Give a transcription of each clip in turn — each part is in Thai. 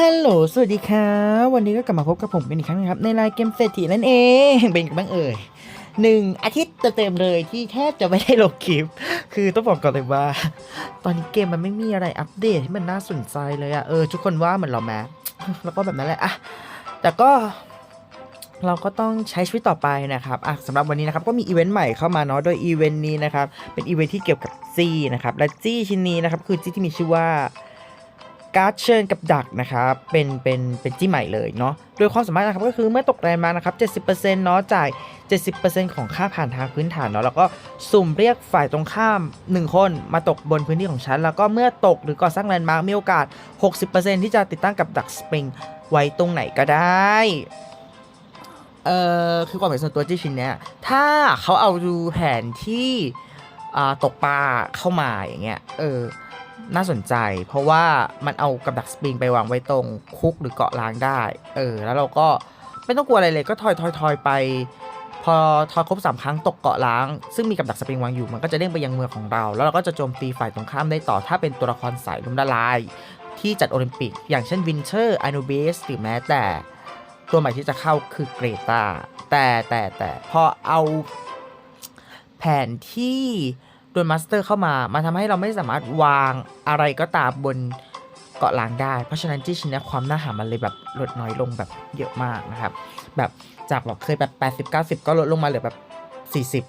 ฮัลโหล สวัสดีครับวันนี้ก็กลับมาพบกับผมกันอีกครั้งนะครับ ในรายเกมเศรษฐีนั่นเอง เป็นกันบ้างเอ่ยหนึ่งอาทิตย์เต็มเลยที่แทบจะไม่ได้ลงคลิป คือต้องบอกก่อนเลยว่า ตอนนี้เกมมันไม่มีอะไรอัปเดตที่มันน่าสนใจเลยอะเออทุกคนว่าเหมือนเราแม้แล้วก็แบบนั้นแหละอะแต่ก็เราก็ต้องใช้ชีวิตต่อไปนะครับอะสำหรับวันนี้นะครับก็มีอีเวนต์ใหม่เข้ามาเนาะ โดยอีเวนต์นี้นะครับ เป็นอีเวนต์ที่เกี่ยวกับจี้นะครับ และจี้ชิ้นนี้นะครับคือจี้ที่มีชื่อว่า การ์ดเชิญกับดักนะครับ เป็นเป็นเป็นจี้ใหม่เลยเนาะ โดยความสามารถนะครับก็คือเมื่อตกแรงมานะครับ 70%เนาะจ่าย 70%ของค่าผ่านทางพื้นฐานเนาะแล้วก็สุ่มเรียกฝ่ายตรงข้าม 1 คนมาตกบนพื้นที่ของฉัน แล้วก็เมื่อตกหรือก่อสร้างแลนด์มาร์คมีโอกาส 60%ที่จะติดตั้งกับดักสปริงไว้ตรงไหนก็ได้เอ่อคือความเห็นส่วนตัวที่ชิ้นเนี้ยถ้าเขาเอาดูแผนที่อ่าตกปลาเข้ามาอย่างเงี้ยเออ น่าสนใจ เพราะว่ามันเอากับดักสปริงไปวางไว้ตรงคุกหรือเกาะล้างได้ เออ แล้วเราก็ไม่ต้องกลัวอะไรเลยก็ทอยทอยทอยไป พอทอยครบสามครั้งตกเกาะล้าง ซึ่งมีกับดักสปริงวางอยู่มันก็จะเด้งไปยังเมืองของเรา แล้วเราก็จะโจมตีฝ่ายตรงข้ามได้ต่อถ้าเป็นตัวละครสายล้มละลาย ที่จัดโอลิมปิก อย่างเช่นวินเทอร์อน b เบสหรือแม้แต่ ตัวใหม่ที่จะเข้าคือเกรตาแต่แต่แต่พอเอาแผนที่ ดนมาสเตอร์เข้ามา มันทำให้เราไม่สามารถวางอะไรก็ตามบนเกาะล้างได้ เพราะฉะนั้นที่ชิ้นเนี้ยความน่าหามันเลยแบบลดน้อยลงแบบเยอะมากนะครับ แบบจากแบบเคยแบบ 80 90 ก็ลดลงมาเหลือแบบ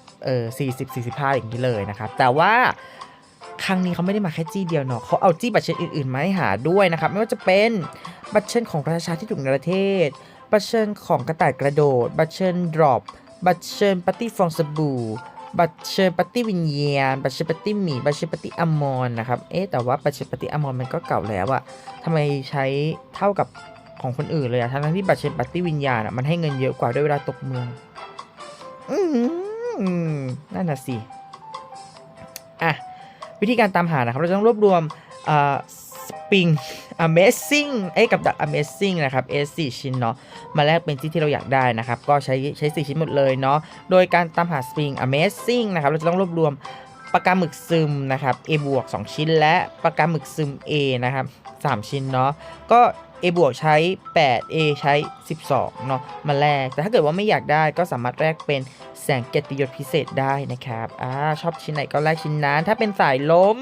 40 เออ 40 45 อย่างนี้เลยนะครับ แต่ว่าครั้งนี้เขาไม่ได้มาแค่จี้เดียวเนาะเขาเอาจี้บัตรเชนอื่นๆมาให้หาด้วยนะครับ ไม่ว่าจะเป็นบัตรเชนของประชาชนที่ถูกในประเทศ บัตรเชิญของกระต่ายกระโดด บัตรเชิญดรอป บัตรเชิญปาร์ตี้ฟองสบู่ บัตเชปตี้วิญญาณ บัตเชปตี้หมี บัตเชปตี้อมอนนะครับ เอ๊ะ แต่ว่าบัตเชปตี้อมอนมันก็เก่าแล้วอะทำไมใช้เท่ากับของคนอื่นเลยอะทั้งที่บัตเชปตี้วิญญาณอะมันให้เงินเยอะกว่าด้วยเวลาตกเมือง อืมนั่นน่ะสิ อะ วิธีการตามหานะครับ เราจะต้องรวบรวมอ่าสปริง Amazing เอ้ยกับดัก Amazing นะครับ S4 ชิ้นเนาะมาแลกเป็นที่ที่เราอยากได้นะครับ ก็ใช้ใช้ 4 ชิ้นหมดเลยเนาะโดยการตามหา Spring Amazing นะครับ เราจะต้องรวบรวมปากกาหมึกซึมนะครับ A บวก2ชิ้น และปากกาหมึกซึม A นะครับ 3 ชิ้นเนาะก็ A บวกใช้ 8 A ใช้ 12 เนาะมาแลก แต่ถ้าเกิดว่าไม่อยากได้ก็สามารถแลกเป็นแสงเกียรติยศพิเศษได้นะครับ อ่า ชอบชิ้นไหนก็แลกชิ้นนั้น ถ้าเป็นสายล้ม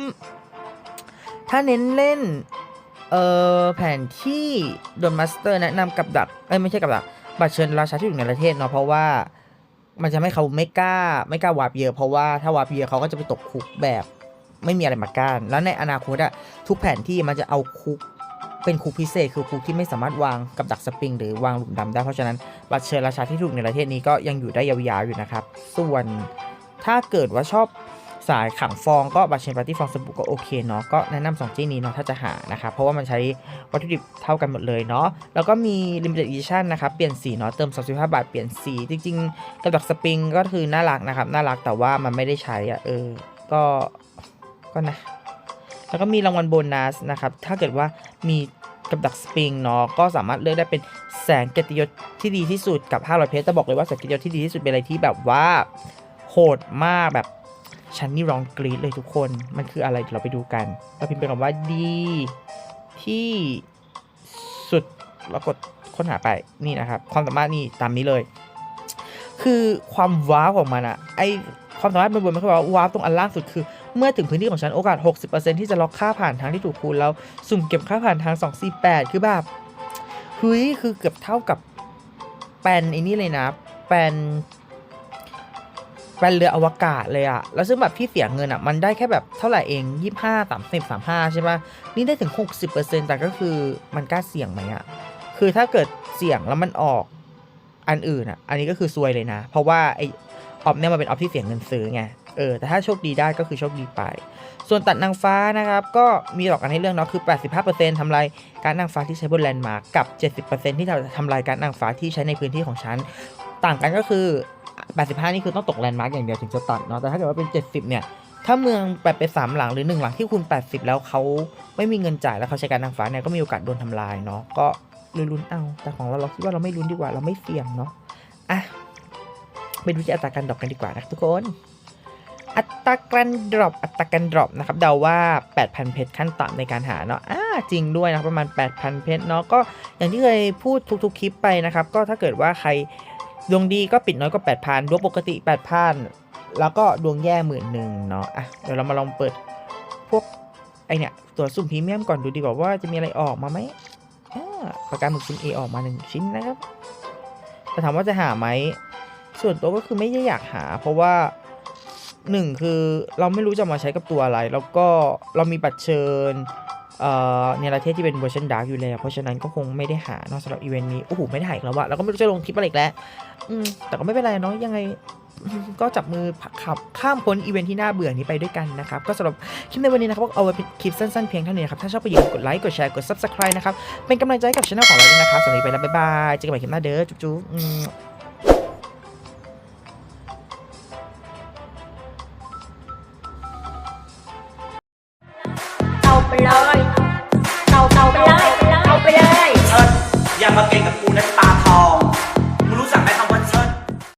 ถ้าเน้นเล่น เอ่อแผนที่โดนมาสเตอร์แนะนำกับดักเอ้ยไม่ใช่กับดักบัตรเชิญราชาที่อยู่ในประเทศเนาะเพราะว่ามันจะไม่เขาไม่กล้าไม่กล้าวาร์ปเยอะเพราะว่าถ้าวาร์ปเยอะเขาก็จะไปตกคุกแบบ ไม่มีอะไรมากั้นแล้วในอนาคตอะทุกแผนที่มันจะเอาคุกเป็นคุกพิเศษคือคุกที่ไม่สามารถวางกับดักสปริง หรือวางหลุมดำได้เพราะฉะนั้นบัตรเชิญราชาที่ถูกในประเทศนี้ก็ยังอยู่ได้ยาวๆอยู่นะครับ ส่วนถ้าเกิดว่าชอบ สายขังฟองก็บัตรเชนปาร์ตี้ฟองสบู่ก็โอเคเนาะก็แนะนำสองที่นี้เนาะถ้าจะหานะครับเพราะว่ามันใช้วัตถุดิบเท่ากันหมดเลยเนาะแล้วก็มี limited edition นะครับเปลี่ยนสีเนาะเติม 35 บาทเปลี่ยนสี จริงๆกับดักสปริงก็คือน่ารักนะครับน่ารักแต่ว่ามันไม่ได้ใช้อะเออก็ก็นะแล้วก็มีรางวัลโบนัสนะครับถ้าเกิดว่ามีกับดักสปริงเนาะก็สามารถเลือกได้เป็นแสงเกียรติยศที่ดีที่สุดกับ 500 เพชรแต่บอกเลยว่าแสงเกียรติยศที่ดีที่สุดเป็นอะไรที่แบบว่าโหดมากแบบ ฉันนี่ร้องกรี๊ดเลยทุกคน มันคืออะไรเราไปดูกันเราพิมพ์ไปคำว่าดีที่สุดแล้วกดค้นหาไปนี่นะครับ ความสามารถนี่ตามนี้เลย คือความว้าวของมันอะไอความสามารถมันบนมันคือว่าว้าวตรงอันล่างสุดคือ เมื่อถึงพื้นที่ของฉันโอกาส 60%ที่จะล็อกค่าผ่านทางที่ถูกคูณแล้วสุ่มเก็บค่าผ่านทาง 248 คือแบบเฮ้ยคือเกือบเท่ากับแปลนไอ้นี่เลยนะแปลน แปลนเรืออวกาศเลยอะแล้วซึ่งแบบที่เสียเงินอะมันได้แค่แบบเท่าไหร่เอง25 30 35ใช่ปะนี่ได้ถึง60%แต่ก็คือมันกล้าเสี่ยงไหมอะคือถ้าเกิดเสี่ยงแล้วมันออกอันอื่นอะอันนี้ก็คือซวยเลยนะ เพราะว่าไอออฟเนี่ยมันเป็นออฟที่เสียงเงินซื้อไง เออ แต่ถ้าโชคดีได้ก็คือโชคดีไป ส่วนตัดนางฟ้านะครับ ก็มีหลอกกันให้เรื่องเนาะ คือ 85%ทำลายการดนางฟ้าที่ใช้บนแลนด์มาร์กกับ 70%ที่ทำลายการนางฟ้าที่ใช้ในพื้นที่ของฉัน ต่างกันก็คือ 85 นี่คือต้องตกแลนด์มาร์กอย่างเดียวถึงจะตัดเนาะแต่ถ้าเกิดว่าเป็น 70 เนี่ย ถ้าเมืองแบบเป็นสามหลังหรือหนึ่งหลังที่คูณ80 แล้วเขาไม่มีเงินจ่ายแล้วเขาใช้การนางฟ้าเนี่ยก็มีโอกาสโดนทำลายเนาะก็ลุ้นเอา แต่ของเราเราคิดว่าเราไม่ลุ้นดีกว่าเราไม่เสี่ยงเนาะอะไปดูที่อัตราการดรอปกันดีกว่านะทุกคน อัตราการดรอปอัตราการดรอปนะครับเดาว่า 8,000 เพชรขั้นต่ำในการหาเนาะอ่าจริงด้วยนะประมาณ 8,000 เพชรเนาะก็อย่างที่เคยพูดทุกๆคลิปไปนะครับ ก็ถ้าเกิดว่าใคร ดวงดีก็ปิดน้อยกว่า8,000ดวงปกติ 8,000 แล้วก็ดวงแย่หมื่นหนึ่งเนาะอะเดี๋ยวเรามาลองเปิดพวกไอเนี่ยตัวสุ่มพรีเมียมก่อนดูดีกว่าว่าจะมีอะไรออกมาไหมอ่าประกันหมึกชิ้น A ออกมาหนึ่งชิ้นนะครับแต่ถามว่าจะหาไหมส่วนตัวก็คือไม่ได้อยากหา เพราะว่าหนึ่งคือเราไม่รู้จะมาใช้กับตัวอะไร แล้วก็เรามีบัตรเชิญ เอ่อในประเทศที่เป็นเวอร์ชันดาร์กอยู่แล้ว เพราะฉะนั้นก็คงไม่ได้หาเนอกสำหรับอีเวนต์นี้ โอ้โห ไม่ได้หาอีกแล้วอะแล้วก็ไม่รู้จะลงคลิปอะไรอีกแล้วแต่ก็ไม่เป็นไรเนาะยังไงก็จับมือขับข้ามพ้นอีเวนท์ที่น่าเบื่อนี้ไปด้วยกันนะครับ ก็สำหรับคลิปในวันนี้นะครับเอาไว้เป็นคลิปสั้นๆเพียงเท่านี้นะครับ ถ้าชอบก็อย่าลืมกดไลค์กดแชร์กด subscribe นะครับ เป็นกำลังใจกับช่องของเราด้วยนะครับสำหรับวันนี้ไปแล้วบ๊ายบายเจอกันใหม่คลิปหน้าเด้อจุ๊บๆ ไปเลยเอาเอาไปเลย เอาไปเลย เอออย่ามาเก่งกับกูนะปลา